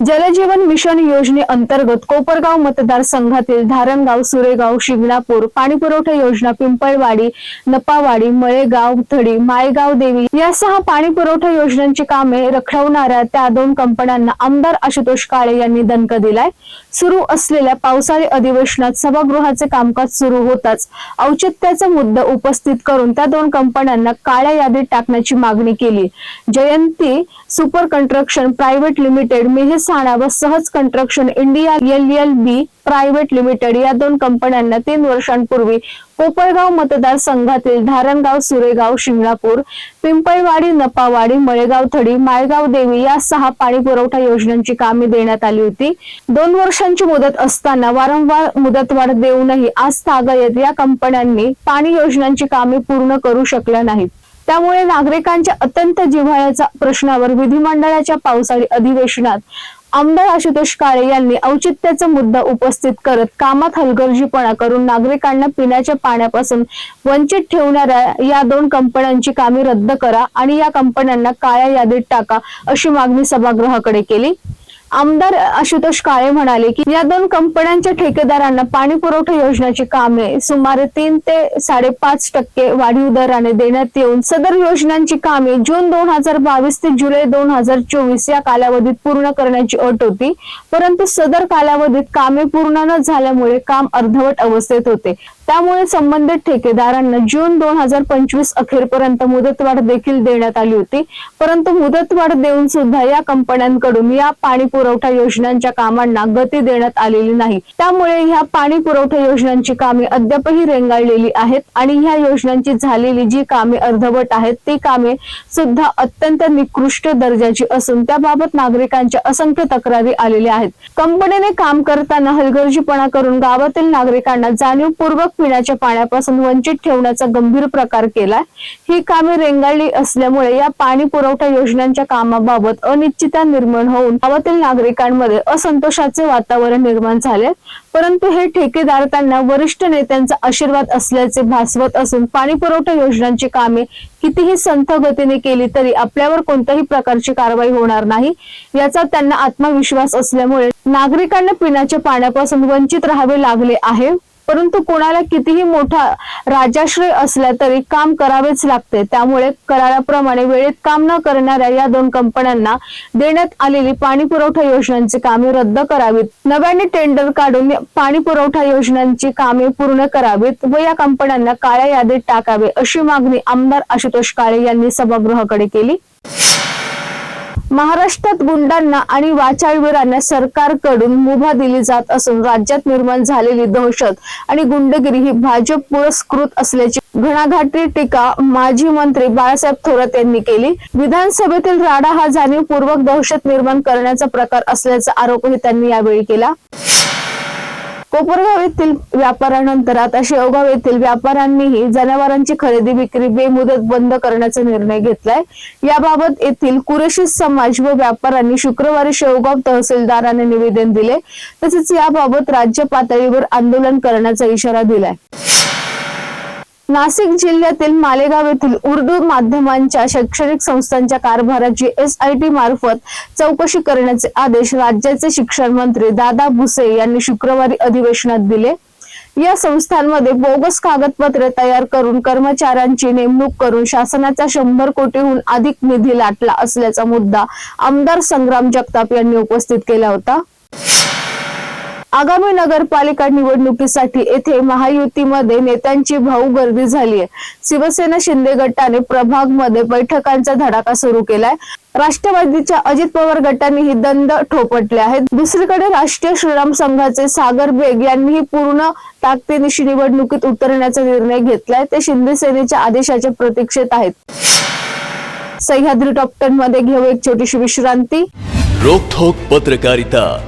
जलजीवन mission योजनेअंतर्गत कोपरगाव मतदारसंघातील धारणगाव सुरेगाव शिंगणापूर पाणीपुरवठा योजना पिंपळवाडी नपावाडी मळेगाव थडी मायगाव देवी या सहा पाणीपुरवठा योजनांची कामे रखडवणाऱ्या त्या दोन कंपन्यांना आमदार आशुतोष काळे यांनी दणक दिलाय. सुरू असलेल्या पावसाळी अधिवेशनात सभागृहाचे कामकाज सुरू होताच औचित्याचा मुद्दा उपस्थित करून त्या दोन कंपन्यांना काळ्या यादीत टाकण्याची मागणी केली. Jayanti super construction private limited Mehsana व Sahaj construction India L L B private limited या दोन कंपन्यांना तीन वर्षांपूर्वी कोपरगाव मतदारसंघातील धारणगाव सुरेगाव शिंगणापूर पिंपळवाडी नपावाडी मळेगाव थडी माळगाव देवी या सहा पाणी पुरवठा योजनांची कामे देण्यात आली होती. दोन वर्षांची मुदत असताना वारंवार मुदतवाढ देऊनही आज तागायत या कंपन्यांनी पाणी योजनांची कामे पूर्ण करू शकल्या नाहीत. त्यामुळे नागरिकांच्या अत्यंत जिव्हाळ्याच्या प्रश्नावर विधिमंडळाच्या पावसाळी अधिवेशनात आमदार आशुतोष काळे यांनी औचित्याचा मुद्दा उपस्थित करत कामात हलगर्जीपणा करून नागरिकांना पिण्याच्या पाण्यापासून वंचित ठेवणाऱ्या या दोन कंपन्यांची कामे रद्द करा आणि या कंपन्यांना काळ्या यादीत टाका अशी मागणी सभागृहाकडे केली. आमदार आशुतोष काळे म्हणाले की या दोन कंपन्यांच्या ठेकेदारांना पाणी पुरवठा योजनेची कामे सुमारे तीन ते साडेपाच टक्के वाढीव दराने देण्यात येऊन सदर योजनांची कामे जून दोन हजार बावीस ते जुलै दोन हजार चोवीस या कालावधीत पूर्ण करण्याची अट होती. परंतु सदर कालावधीत कामे पूर्ण न झाल्यामुळे काम अर्धवट अवस्थेत होते. त्यामुळे संबंधित ठेकेदारांना जून दोन हजार पंचवीस अखेरपर्यंत मुदतवाढ देखील देण्यात आली होती. परंतु मुदतवाढ देऊन सुद्धा या कंपन्यांकडून या पाणी पुरवठा योजनांच्या कामांना गती देण्यात आलेली नाही. त्यामुळे ह्या पाणी पुरवठा योजनांची कामे अद्यापही रेंगाळलेली आहेत आणि ह्या योजनांची झालेली जी कामे अर्धवट आहेत ती कामे सुद्धा अत्यंत निकृष्ट दर्जाची असून त्याबाबत नागरिकांच्या असंख्य तक्रारी आलेल्या आहेत. कंपनीने काम करताना हलगर्जीपणा करून गावातील नागरिकांना जाणीवपूर्वक पिण्याच्या पाण्यापासून वंचित ठेवण्याचा गंभीर प्रकार केला ही कामे रेंगाळली असल्यामुळे या पाणी पुरवठा योजनांच्या कामाबाबत अनिश्चितता निर्माण होऊन गावातील नागरिकांमध्ये असंतोषाचे वातावरण निर्माण झाले परंतु हे ठेकेदार त्यांना वरिष्ठ नेत्यांचा आशीर्वाद असल्याचे भासवत असून पाणी पुरवठा योजनांची कामे कितीही संथ गतीने केली तरी आपल्यावर कोणत्याही प्रकारची कारवाई होणार नाही. याचा त्यांना आत्मविश्वास असल्यामुळे नागरिकांना पिण्याच्या पाण्यापासून वंचित राहावे लागले आहे. परंतु कोणाला कितीही मोठा राजाश्रय असला तरी काम करावेच लागते. त्यामुळे कराराप्रमाणे वेळेत काम न करणाऱ्या या दोन कंपन्यांना देण्यात आलेली पाणी पुरवठा योजनांची कामे रद्द करावीत. नव्याने टेंडर काढून पाणी पुरवठा योजनांची कामे पूर्ण करावीत व या कंपन्यांना काळ्या यादीत टाकावे अशी मागणी आमदार आशुतोष काळे यांनी सभागृहाकडे केली. महाराष्ट्रात गुंडांना आणि वाचाळवीरांना सरकारकडून मुभा दिली जात असून राज्यात निर्माण झालेली दहशत आणि गुंडगिरी ही भाजप पुरस्कृत असल्याची घणाघाटी टीका माजी मंत्री बाळासाहेब थोरात यांनी केली. विधानसभेतील राडा हा जाणीवपूर्वक दहशत निर्माण करण्याचा प्रकार असल्याचा आरोपही त्यांनी यावेळी केला. कोपरगाव येथील व्यापारानंतर आता शेवगाव येथील व्यापाऱ्यांनीही जनावरांची खरेदी विक्री बेमुदत बंद करण्याचा निर्णय घेतलाय. याबाबत येथील कुरेशी समाज व व्यापाऱ्यांनी शुक्रवारी शेवगाव तहसीलदारांना निवेदन दिले. तसेच याबाबत राज्य पातळीवर आंदोलन करण्याचा इशारा दिलाय. नाशिक जिल्ह्यातील मालेगाव येथील उर्दू माध्यमांच्या शैक्षणिक संस्थांच्या कारभाराची एस आय टी मार्फत चौकशी करण्याचे आदेश राज्याचे शिक्षण मंत्री दादा भुसे यांनी शुक्रवारी अधिवेशनात दिले. या संस्थांमध्ये बोगस कागदपत्रे तयार करून कर्मचाऱ्यांची नेमणूक करून शासनाचा शंभर कोटीहून अधिक निधी लाटला असल्याचा मुद्दा आमदार संग्राम जगताप यांनी उपस्थित केला होता. आगामी नगरपालिका निवडणुकीसाठी येथे महायुतीमध्ये नेत्यांची भाऊ गर्दी झाली आहे शिवसेना शिंदे गटाने प्रभागमध्ये बैठकांचा धडाका सुरू केलाय. राष्ट्रवादीच्या अजित पवार गटानेही दंड ठोपटले आहेत. दुसरीकडे राष्ट्रीय श्रीराम संघाचे सागर बेग यांनीही पूर्ण ताकदीनिशी निवडणुकीत उतरण्याचा निर्णय घेतलाय. ते शिंदे सेनेच्या आदेशाच्या प्रतीक्षेत आहेत. सह्याद्री टॉप टेन मध्ये घेऊ एक छोटीशी विश्रांती. रोखोक पत्रकारिता.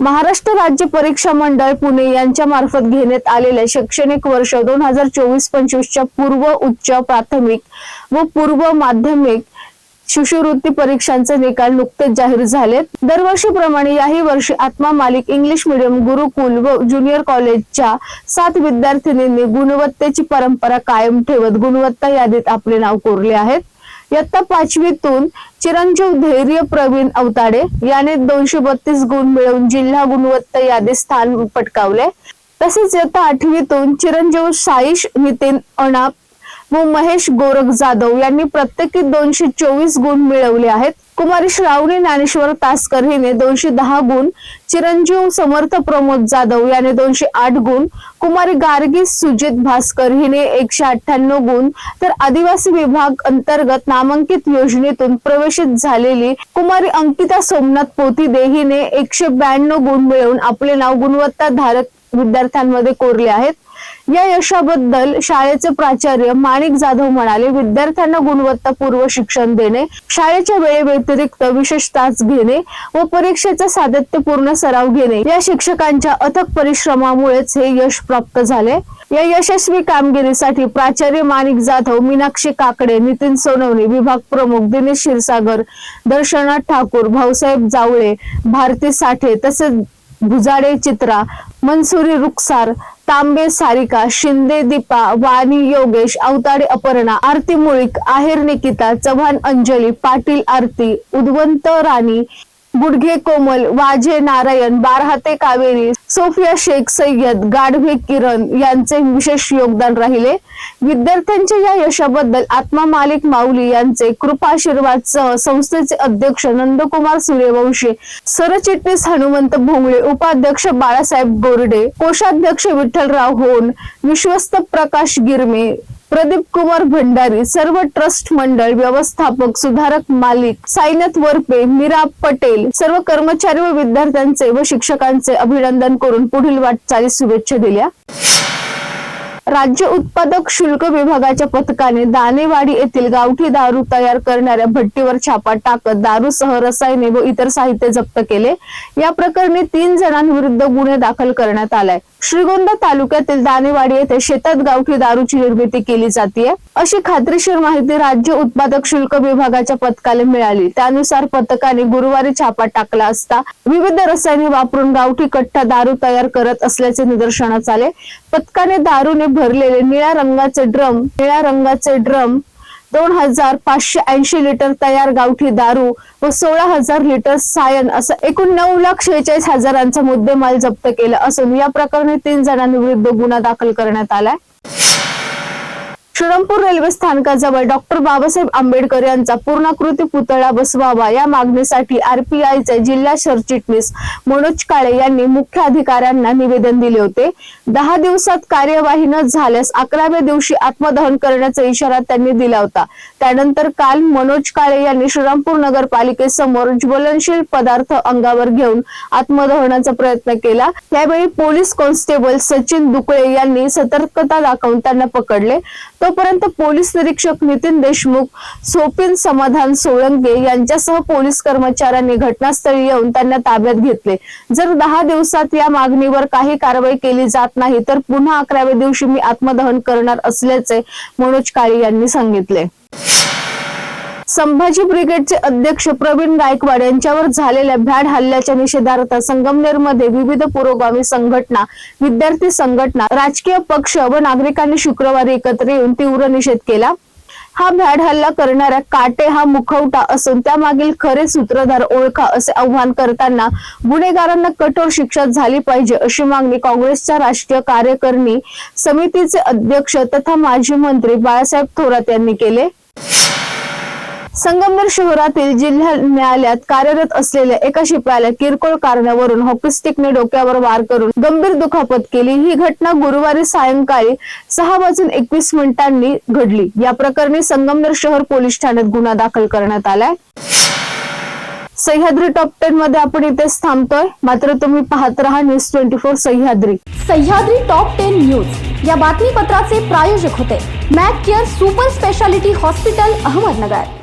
महाराष्ट्र राज्य परीक्षा मंडळ पुणे यांच्या मार्फत घेण्यात आलेल्या शैक्षणिक वर्ष दोन हजार चोवीस पंचवीसच्या पूर्व उच्च प्राथमिक व पूर्व माध्यमिक शिष्यवृत्ती परीक्षांचे निकाल नुकतेच जाहीर झालेत. दरवर्षीप्रमाणे याही वर्षी आत्मा मालिक इंग्लिश मीडियम गुरुकुल व ज्युनियर कॉलेजच्या सात विद्यार्थिनींनी गुणवत्तेची परंपरा कायम ठेवत गुणवत्ता यादीत आपले नाव कोरले आहेत. इयत्ता पाचवीतून चिरंजीव धैर्य प्रवीण अवताडे याने दोनशे बत्तीस गुण मिळवून जिल्हा गुणवत्ता यादीत स्थान पटकावले. तसेच इयत्ता आठवीतून चिरंजीव साईश नितीन अणाप व महेश गोरख जाधव यांनी प्रत्येकी दोनशे चोवीस गुण मिळवले आहेत. कुमारी श्रावणी ज्ञानेश्वर तासकर हिने दोनशे दहा गुण चिरंजीव समर्थ प्रमोद जाधव याने दोनशे आठ गुण कुमारी गार्गी सुजित भास्कर हिने एकशे अठ्ठ्याण्णव गुण. तर आदिवासी विभाग अंतर्गत नामांकित योजनेतून प्रवेशित झालेली कुमारी अंकिता सोमनाथ पोतीदे हिने एकशे ब्याण्णव गुण मिळवून आपले नाव गुणवत्ता धारक विद्यार्थ्यांमध्ये कोरले आहेत. या यशाबद्दल शाळेचे प्राचार्य माणिक जाधव म्हणाले विद्यार्थ्यांना गुणवत्तापूर्व शिक्षण देणे शाळेच्या वेळेव्यतिरिक्त विशेष तास घेणे व परीक्षेचा सातत्यपूर्ण सराव घेणे या शिक्षकांच्या अथक परिश्रमामुळेच हे यश प्राप्त झाले. या यशस्वी कामगिरीसाठी प्राचार्य माणिक जाधव मीनाक्षी काकडे नितीन सोनवणे विभाग प्रमुख दिनेश क्षीरसागर दर्शनाथ ठाकूर भाऊसाहेब जावळे भारती साठे तसेच भुजाडे चित्रा मनसुरी रुखसार तांबे सारिका शिंदे दीपा वाणी योगेश अवताडे अपर्णा आरती मुळीक आहेर निकिता चव्हाण अंजली पाटील आरती उद्वंत राणी गुडघे कोमल वाजे नारायण बारहाते कावेरी सोफिया शेख सय्यद गाढवे किरण यांचे विशेष योगदान राहिले. विद्यार्थ्यांच्या या यशाबद्दल आत्मा मालिक माऊली यांचे कृपाशीर्वाद सह संस्थेचे अध्यक्ष नंदकुमार सूर्यवंशी सरचिटणीस हनुमंत भोंगळे उपाध्यक्ष बाळासाहेब गोरडे कोषाध्यक्ष विठ्ठलराव होन विश्वस्त प्रकाश गिरमे प्रदीप कुमार भंडारी सर्व ट्रस्ट मंडळ व्यवस्थापक सुधारक मालिक साईनाथ वरपे मीरा पटेल सर्व कर्मचारी व विद्यार्थ्यांचे व शिक्षकांचे अभिनंदन करून पुढील वाटचाली शुभेच्छा दिल्या. राज्य उत्पादक शुल्क विभागाच्या पथकाने दानेवाडी येथील गावठी दारू तयार करणाऱ्या भट्टीवर छापा टाकत दारूसह रसायने व इतर साहित्य जप्त केले. या प्रकरणी तीन जणांविरुद्ध गुन्हे दाखल करण्यात आलाय. श्रीगोंदा तालुक्यातील दानेवाडी येथे शेतात गावठी दारूची निर्मिती केली जाते अशी खात्रीशीर माहिती राज्य उत्पादक शुल्क विभागाच्या पथकाला मिळाली. त्यानुसार पथकाने गुरुवारी छापा टाकला असता विविध रसायने वापरून गावठी कट्टा दारू तयार करत असल्याचे निदर्शनास आले. पथकाने दारूने भरलेले निळ्या रंगाचे ड्रम निळ्या रंगाचे ड्रम दोन हजार पाचशे ऐंशी लिटर तयार गावठी दारू व सोळा हजार लिटर सायन असं एकूण नऊ लाख शेहेचाळीस हजारांचा मुद्देमाल जप्त केला असून या प्रकरणी तीन जणांविरुद्ध गुन्हा दाखल करण्यात आलाय. श्रीरामपूर रेल्वे स्थानकाजवळ डॉक्टर बाबासाहेब आंबेडकर यांचा पूर्णाकृती पुतळा बसवावा या मागणीसाठी आरपीआयचे जिल्हा सरचिटणीस मनोज काळे यांनी मुख्य अधिकाऱ्यांना निवेदन दिले होते. दहा दिवसात कार्यवाही न झाल्यास अकराव्या दिवशी आत्मदहन करण्याचा इशारा त्यांनी दिला होता. त्यानंतर काल मनोज काळे यांनी श्रीरामपूर नगरपालिकेसमोर ज्वलनशील पदार्थ अंगावर घेऊन आत्मदहनाचा प्रयत्न केला. त्यावेळी पोलीस कॉन्स्टेबल सचिन दुकळे यांनी सतर्कता दाखवून त्यांना पकडले. तोपर्यंत पोलीस निरीक्षक नितीन देशमुख सोपिन समाधान सोळंके यांच्यासह पोलीस कर्मचाऱ्यांनी घटनास्थळी येऊन त्यांना ताब्यात घेतले. जर दहा दिवसात या मागणीवर काही कारवाई केली जात नाही तर पुन्हा अकराव्या दिवशी मी आत्मदहन करणार असल्याचे मनोज काळे यांनी सांगितले. संभाजी ब्रिगेडचे अध्यक्ष प्रवीण गायकवाड यांच्यावर झालेल्या भ्याड हल्ल्याच्या निषेधार्थ संगमनेरमध्ये विविध पुरोगामी संघटना विद्यार्थी संघटना राजकीय पक्ष व नागरिकांनी शुक्रवारी एकत्र येऊन तीव्र निषेध केला. हा भ्याड हल्ला करणाऱ्या काटे हा मुखवटा असून त्यामागील खरे सूत्रधार ओळखा असे आव्हान करताना गुन्हेगारांना कठोर शिक्षा झाली पाहिजे अशी मागणी काँग्रेसच्या राष्ट्रीय कार्यकारिणी समितीचे अध्यक्ष तथा माजी मंत्री बाळासाहेब थोरात यांनी केले. संगमनेर शहरातील जिल्हा न्यायालयात कार्यरत असलेल्या एका शिपायाला किरकोळ कारणावरून हॉकीस्टिकने डोक्यावर वार करून गंभीर दुखापत केली. ही घटना गुरुवारी सायंकाळी सहा वाजून एकवीस मिनिटांनी घडली. या प्रकरणी संगमनेर शहर पोलीस ठाण्यात गुन्हा दाखल करण्यात आलाय. सह्याद्री टॉप टेन मध्ये आपण इथेच थांबतोय. मात्र तुम्ही पाहत राहा news twenty four Sahyadri. Sahyadri top ten news या बातमीपत्राचे प्रायोजक होते. Mac care super speciality hospital Ahmednagar.